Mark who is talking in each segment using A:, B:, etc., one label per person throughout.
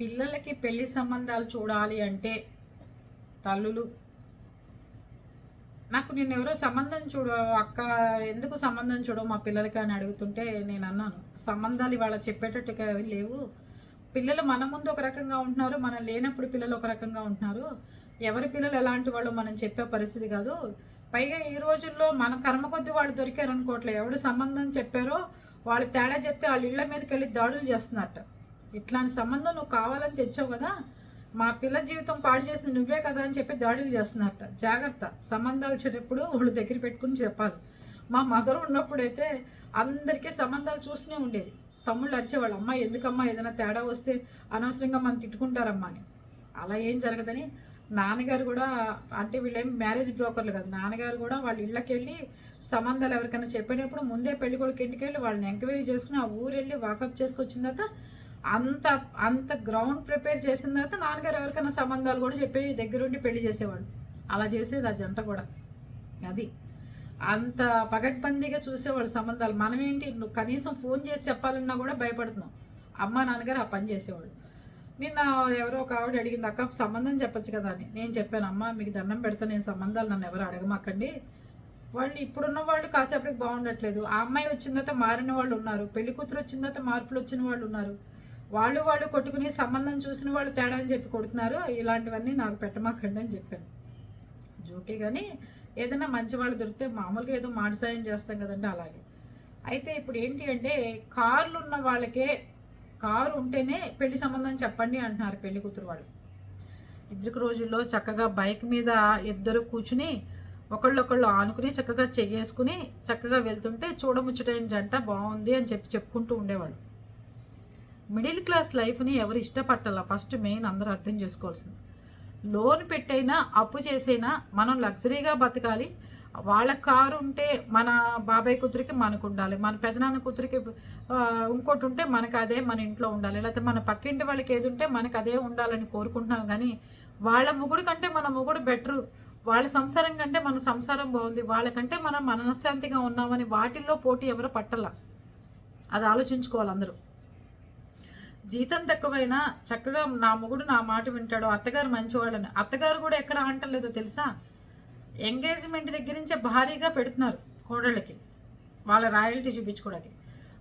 A: పిల్లలకి పెళ్ళి సంబంధాలు చూడాలి అంటే తల్లులు. నాకు నేను ఎవరో సంబంధం చూడు అక్క ఎందుకు సంబంధం చూడవు మా పిల్లలకి అని అడుగుతుంటే నేను అన్నాను. సంబంధాలు ఇవాళ చెప్పేటట్టుగా అవి లేవు. పిల్లలు మన ముందు ఒక రకంగా ఉంటున్నారు మనం లేనప్పుడు పిల్లలు ఒక రకంగా ఉంటున్నారు. ఎవరి పిల్లలు ఎలాంటి వాళ్ళు మనం చెప్పే పరిస్థితి కాదు. పైగా ఈ రోజుల్లో మన కర్మ కొద్ది వాళ్ళు దొరికారు అనుకోవట్లేదు ఎవడు సంబంధం చెప్పారో వాళ్ళు తేడా చెప్తే వాళ్ళ ఇళ్ళ మీదకి వెళ్ళి దాడులు చేస్తున్నారట. ఇట్లాంటి సంబంధం నువ్వు కావాలని తెచ్చావు కదా మా పిల్ల జీవితం పాడు చేసిన నువ్వే కదా అని చెప్పి దాడులు చేస్తున్నారట. జాగ్రత్త. సంబంధాలు వచ్చేటప్పుడు వాళ్ళు దగ్గర పెట్టుకుని చెప్పాలి. మా మదర్ ఉన్నప్పుడైతే అందరికీ సంబంధాలు చూస్తూనే ఉండేది. తమ్ముళ్ళు అరిచేవాళ్ళు అమ్మ ఎందుకమ్మా ఏదైనా తేడా వస్తే అనవసరంగా మనం తిట్టుకుంటారమ్మా అని. అలా ఏం జరగదని నాన్నగారు కూడా అంటే వీళ్ళేం మ్యారేజ్ బ్రోకర్లు కాదు నాన్నగారు కూడా వాళ్ళ ఇళ్ళకి వెళ్ళి సంబంధాలు ఎవరికైనా చెప్పేటప్పుడు ముందే పెళ్ళి కొడుకు ఇంటికి వెళ్ళి వాళ్ళని ఎంక్వైరీ చేసుకుని ఆ ఊరు వెళ్ళి వాకప్ చేసుకొచ్చిన తర్వాత అంత అంత గ్రౌండ్ ప్రిపేర్ చేసిన తర్వాత నాన్నగారు ఎవరికైనా సంబంధాలు కూడా చెప్పి దగ్గరుండి పెళ్ళి చేసేవాళ్ళు. అలా చేసేది ఆ జంట కూడా. అది. అంత పగడ్బందీగా చూసేవాళ్ళు సంబంధాలు. మనమేంటి నువ్వు కనీసం ఫోన్ చేసి చెప్పాలన్నా కూడా భయపడుతున్నాం అమ్మ నాన్నగారు ఆ పని చేసేవాళ్ళు. నిన్న ఎవరో ఒక ఆవిడ అడిగింది అక్క సంబంధం చెప్పొచ్చు కదా అని. నేను చెప్పాను అమ్మ మీకు దండం పెడతా నేను సంబంధాలు నన్ను ఎవరు అడగమాకండి. వాళ్ళు ఇప్పుడున్న వాళ్ళు కాసేపటికి బాగుండట్లేదు. ఆ అమ్మాయి వచ్చిన తర్వాత మారిన వాళ్ళు ఉన్నారు. పెళ్ళి కూతురు వచ్చిన తర్వాత మార్పులు వచ్చిన వాళ్ళు ఉన్నారు. వాళ్ళు వాళ్ళు కొట్టుకుని సంబంధం చూసిన వాళ్ళు తేడా అని చెప్పి కొడుతున్నారు. ఇలాంటివన్నీ నాకు పెట్టమాకండి అని చెప్పాను. జోకే కానీ ఏదైనా మంచి వాళ్ళు దొరికితే మామూలుగా ఏదో మాట సాయం చేస్తాం కదండి అలాగే. అయితే ఇప్పుడు ఏంటి అంటే కార్లు ఉన్న వాళ్ళకే కారు ఉంటేనే పెళ్ళి సంబంధం చెప్పండి అంటున్నారు పెళ్ళి కూతురు వాళ్ళు. ఇద్దరికి రోజుల్లో చక్కగా బైక్ మీద ఇద్దరు కూర్చుని ఒకళ్ళొకళ్ళు ఆనుకుని చక్కగా చెయ్యేసుకుని చక్కగా వెళ్తుంటే చూడముచ్చటైన జంట బాగుంది అని చెప్పి చెప్పుకుంటూ ఉండేవాళ్ళు. మిడిల్ క్లాస్ లైఫ్ని ఎవరు ఇష్టపట్టాల? ఫస్ట్ మెయిన్ అందరూ అర్థం చేసుకోవాల్సింది. లోన్ పెట్టైనా అప్పు చేసైనా మనం లగ్జరీగా బతకాలి. వాళ్ళ కారు ఉంటే మన బాబాయ్ కూతురికి మనకు ఉండాలి మన పెదనాన్న కూతురికి ఇంకోటి ఉంటే మనకు అదే మన ఇంట్లో ఉండాలి. లేకపోతే మన పక్కింటి వాళ్ళకి ఏది ఉంటే మనకు అదే ఉండాలని కోరుకుంటున్నాం కానీ వాళ్ళ మొగుడు కంటే మన మొగుడు బెటరు. వాళ్ళ సంసారం కంటే మన సంసారం బాగుంది. వాళ్ళకంటే మనం మనశ్శాంతిగా ఉన్నామని వాటిల్లో పోటీ ఎవరు పట్టల? అది ఆలోచించుకోవాలి అందరూ. జీతం తక్కువైనా చక్కగా నా మొగుడు నా మాట వింటాడు. అత్తగారు మంచివాళ్ళని. అత్తగారు కూడా ఎక్కడ అంటలేదో తెలుసా? ఎంగేజ్మెంట్ దగ్గర నుంచే భారీగా పెడుతున్నారు కోడళ్ళకి. వాళ్ళ రాయల్టీ చూపించుకోవడానికి.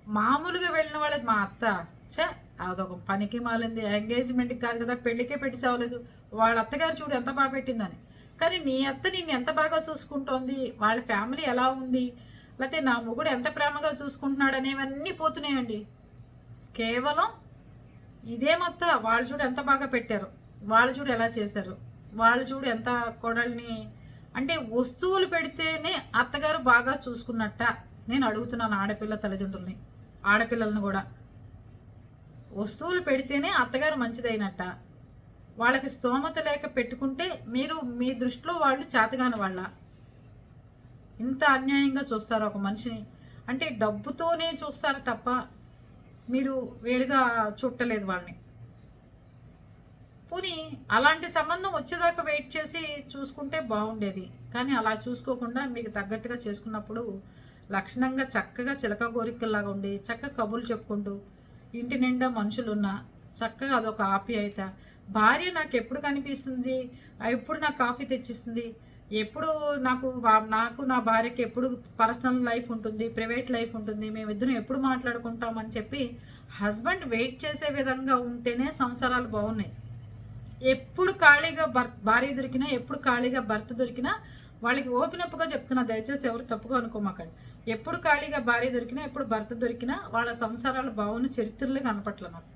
A: మామూలుగా వెళ్ళిన వాళ్ళకి మా అత్త. చే అదొక పనికి మాలింది. ఎంగేజ్మెంట్కి కాదు కదా పెళ్ళికే పెట్టి చావలేదు. వాళ్ళ అత్తగారు చూడు ఎంత బాగా పెట్టిందని. కానీ నీ అత్త నిన్ను ఎంత బాగా చూసుకుంటోంది? వాళ్ళ ఫ్యామిలీ ఎలా ఉంది? లేకపోతే నా మొగుడు ఎంత ప్రేమగా చూసుకుంటున్నాడు అనేవన్నీ పోతున్నాయండి. కేవలం ఇదే వాళ్ళు చూడు ఎంత బాగా పెట్టారు. వాళ్ళు చూడు ఎలా చేశారు. వాళ్ళు చూడు ఎంత కొడల్ని అంటే వస్తువులు పెడితేనే అత్తగారు బాగా చూసుకున్నట్ట. నేను అడుగుతున్నాను ఆడపిల్ల తల్లిదండ్రుల్ని ఆడపిల్లలను కూడా. వస్తువులు పెడితేనే అత్తగారు మంచిదైనట్ట. వాళ్ళకి స్తోమత లేక పెట్టుకుంటే మీరు మీ దృష్టిలో వాళ్ళు చేతగాని వాళ్ళ. ఇంత అన్యాయంగా చూస్తారు ఒక మనిషిని. అంటే డబ్బుతోనే చూస్తారు తప్ప మీరు వేరుగా చుట్టలేదు వాళ్ళని. పోనీ అలాంటి సంబంధం వచ్చేదాకా వెయిట్ చేసి చూసుకుంటే బాగుండేది. కానీ అలా చూసుకోకుండా మీకు తగ్గట్టుగా చేసుకున్నప్పుడు లక్షణంగా చక్కగా చిలక గోరికల్లాగా ఉండి చక్కగా కబుర్లు చెప్పుకుంటూ ఇంటి నిండా మనుషులున్నా చక్కగా అదొక ఆప్యాయత. భార్య నాకు ఎప్పుడు కనిపిస్తుంది ఎప్పుడు నాకు కాఫీ తెచ్చిస్తుంది? ఎప్పుడు నాకు నాకు నా భార్యకి ఎప్పుడు పర్సనల్ లైఫ్ ఉంటుంది ప్రైవేట్ లైఫ్ ఉంటుంది మేమిద్దరం ఎప్పుడు మాట్లాడుకుంటాం అని చెప్పి హస్బెండ్ వెయిట్ చేసే విధంగా ఉంటేనే సంసారాలు బాగున్నాయి. ఎప్పుడు ఖాళీగా భర్ భార్య దొరికినా ఎప్పుడు ఖాళీగా భర్త దొరికినా వాళ్ళకి ఓపెన్ అప్గా చెప్తున్నా దయచేసి ఎవరు తప్పుగా అనుకోమాకండి. ఎప్పుడు ఖాళీగా భార్య దొరికినా ఎప్పుడు భర్త దొరికినా వాళ్ళ సంసారాలు బాగున్న చరిత్రలే కనపట్ల నాకు.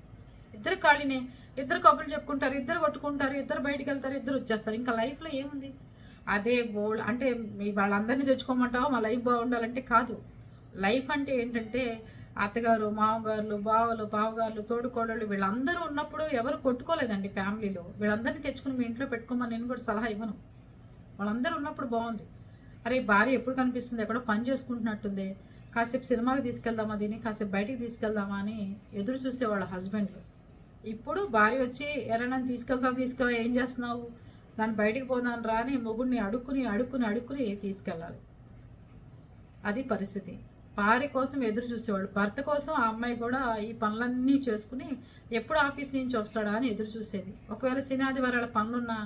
A: ఇద్దరు ఖాళీనే ఇద్దరు కబుర్లు చెప్పుకుంటారు ఇద్దరు కొట్టుకుంటారు ఇద్దరు బయటికి వెళ్తారు ఇద్దరు వచ్చేస్తారు. ఇంకా లైఫ్లో ఏముంది? అదే బోల్డ్ అంటే మీ వాళ్ళందరినీ తెచ్చుకోమంటావా? మా లైఫ్ బాగుండాలంటే కాదు. లైఫ్ అంటే ఏంటంటే అత్తగారు మామగారులు బావలు బావగారులు తోడుకోడళ్ళు వీళ్ళందరూ ఉన్నప్పుడు ఎవరు కొట్టుకోలేదండి ఫ్యామిలీలో. వీళ్ళందరినీ తెచ్చుకుని మీ ఇంట్లో పెట్టుకోమని నేను కూడా సలహా ఇవ్వను. వాళ్ళందరూ ఉన్నప్పుడు బాగుంది. అరే భార్య ఎప్పుడు కనిపిస్తుంది? ఎక్కడో పని చేసుకుంటున్నట్టుంది. కాసేపు సినిమాకి తీసుకెళ్దామా దీన్ని? కాసేపు బయటికి తీసుకెళ్దామా అని ఎదురు చూసేవాళ్ళ హస్బెండ్లు. ఇప్పుడు భార్య వచ్చి ఎరైనా తీసుకెళ్తావు? తీసుకెళ్ళా ఏం చేస్తున్నావు? నన్ను బయటికి పోదాను రా అని మొగుడిని అడుక్కుని అడుక్కుని అడుక్కుని తీసుకెళ్ళాలి? అది పరిస్థితి. భార్య కోసం ఎదురు చూసేవాళ్ళు. భర్త కోసం ఆ అమ్మాయి కూడా ఈ పనులన్నీ చేసుకుని ఎప్పుడు ఆఫీస్ నుంచి వస్తాడా అని ఎదురు చూసేది. ఒకవేళ శనివారాల పనులున్నా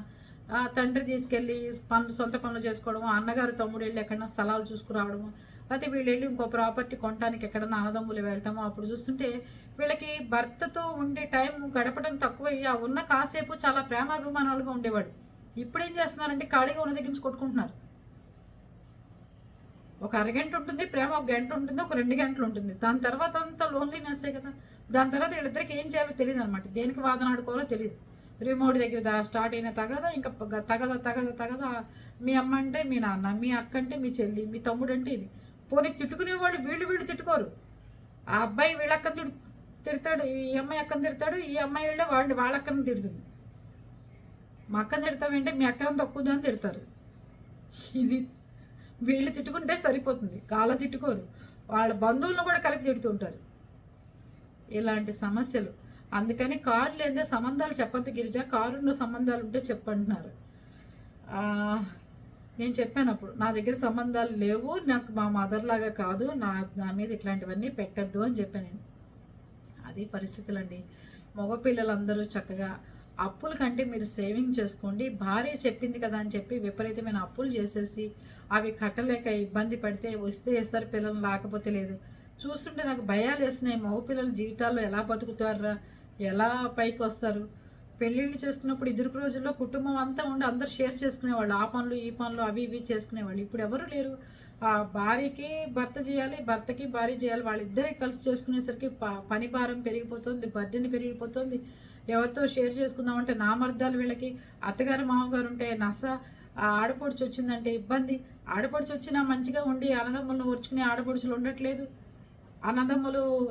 A: ఆ తండ్రి తీసుకెళ్ళి పనులు సొంత పనులు చేసుకోవడము అన్నగారు తమ్ముడు వెళ్ళి ఎక్కడన్నా స్థలాలు చూసుకురావడము లేకపోతే వీళ్ళు వెళ్ళి ఇంకో ప్రాపర్టీ కొనడానికి ఎక్కడన్నా అన్నదమ్ములు వెళ్ళటము అప్పుడు చూస్తుంటే వీళ్ళకి భర్తతో ఉండే టైం గడపడం తక్కువయ్యి ఆ ఉన్న కాసేపు చాలా ప్రేమాభిమానాలుగా ఉండేవాడు. ఇప్పుడు ఏం చేస్తున్నారంటే ఖాళీగా ఉన్న దగ్గర నుంచి కొట్టుకుంటున్నారు. ఒక అరగంట ఉంటుంది ప్రేమ ఒక గంట ఉంటుంది ఒక రెండు గంటలు ఉంటుంది. దాని తర్వాత అంతా లోన్లీనెస్సే కదా. దాని తర్వాత వీళ్ళిద్దరికి ఏం చేయాలో తెలియదు అనమాట దేనికి వాదన ఆడుకోవాలో తెలియదు. రిమోట్ దగ్గర స్టార్ట్ అయిన తగదా ఇంకా తగద తగద తగదా. మీ అమ్మ అంటే మీ నాన్న మీ అక్క అంటే మీ చెల్లి మీ తమ్ముడు అంటే ఇది. పోనీ తిట్టుకునేవాళ్ళు వీళ్ళు వీళ్ళు తిట్టుకోరు. ఆ అబ్బాయి వీళ్ళక్కని తిడు తిడతాడు ఈ అమ్మాయి అక్కని తిడతాడు ఈ అమ్మాయి వెళ్ళి వాళ్ళు వాళ్ళక్కని తిడుతుంది. మా అక్కని తిడతామంటే మీ అక్కని తక్కువ అని తిడతారు. ఇది వీళ్ళు తిట్టుకుంటే సరిపోతుంది. కాళ్ళ తిట్టుకోరు. వాళ్ళ బంధువులను కూడా కలిపి తిడుతుంటారు. ఇలాంటి సమస్యలు. అందుకని కారు లేదా సంబంధాలు చెప్పద్దు గిరిజ. కారున్న సంబంధాలు ఉంటే చెప్పంటున్నారు. నేను చెప్పాను అప్పుడు నా దగ్గర సంబంధాలు లేవు నాకు మా మదర్ లాగా కాదు నా నా మీద ఇట్లాంటివన్నీ పెట్టద్దు అని చెప్పాను నేను. అది పరిస్థితులండి. మగపిల్లలందరూ చక్కగా అప్పుల కంటే మీరు సేవింగ్ చేసుకోండి. భార్య చెప్పింది కదా అని చెప్పి విపరీతమైన అప్పులు చేసేసి అవి కట్టలేక ఇబ్బంది పడితే వస్తే వేస్తారు పిల్లలు రాకపోతే లేదు. చూస్తుంటే నాకు భయాలు వేస్తున్నాయి. మగపిల్లల జీవితాల్లో ఎలా బతుకుతారా ఎలా పైకి వస్తారు? పెళ్ళిళ్ళు చేసుకున్నప్పుడు ఇద్దరు రోజుల్లో కుటుంబం అంతా ఉండి అందరు షేర్ చేసుకునేవాళ్ళు. ఆ పనులు ఈ పనులు అవి ఇవి చేసుకునేవాళ్ళు. ఇప్పుడు ఎవరు లేరు. భార్యకి భర్త చేయాలి భర్తకి భార్య చేయాలి వాళ్ళిద్దరే కలిసి చేసుకునేసరికి ప- పని భారం పెరిగిపోతుంది బర్డెన్ పెరిగిపోతుంది. ఎవరితో షేర్ చేసుకుందామంటే నా మర్దాలు వీళ్ళకి. అత్తగారు మామగారు ఉంటే నస ఆడపడుచు వచ్చిందంటే ఇబ్బంది. ఆడపడుచు వచ్చినా మంచిగా ఉండి అన్నదమ్ములను ఓర్చుకునే ఆడపడుచులు ఉండట్లేదు. అన్నదమ్ములు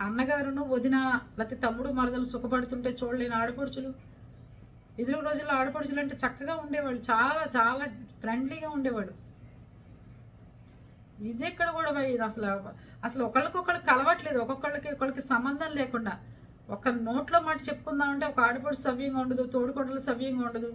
A: అన్నగారును వదిన లేకపోతే తమ్ముడు మరదలు సుఖపడుతుంటే చూడలేని ఆడపడుచులు. ఎదురు రోజుల్లో ఆడపడుచులు అంటే చక్కగా ఉండేవాళ్ళు. చాలా చాలా ఫ్రెండ్లీగా ఉండేవాడు ఇది ఎక్కడ కూడా పోయి ఇది అసలు అసలు ఒకళ్ళకొకళ్ళు కలవట్లేదు. ఒక్కొక్కళ్ళకి ఒకళ్ళకి సంబంధం లేకుండా. ఒక నోట్లో మాట చెప్పుకుందామంటే ఒక ఆడపడు సవ్యంగా ఉండదు తోడుకొడలు సవ్యంగా ఉండదు.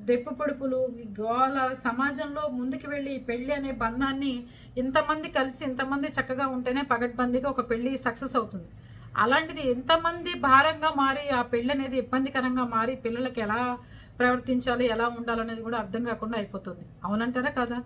A: దెప్పు పొడుపులు గోల సమాజంలో ముందుకు వెళ్ళి పెళ్ళి అనే బంధాన్ని ఇంతమంది కలిసి ఇంతమంది చక్కగా ఉంటేనే పగడ్బందీగా ఒక పెళ్ళి సక్సెస్ అవుతుంది. అలాంటిది ఎంతమంది భారంగా మారి ఆ పెళ్ళి అనేది ఇబ్బందికరంగా మారి పిల్లలకి ఎలా ప్రవర్తించాలి ఎలా ఉండాలనేది కూడా అర్థం కాకుండా అయిపోతుంది. అవునంటారా కదా?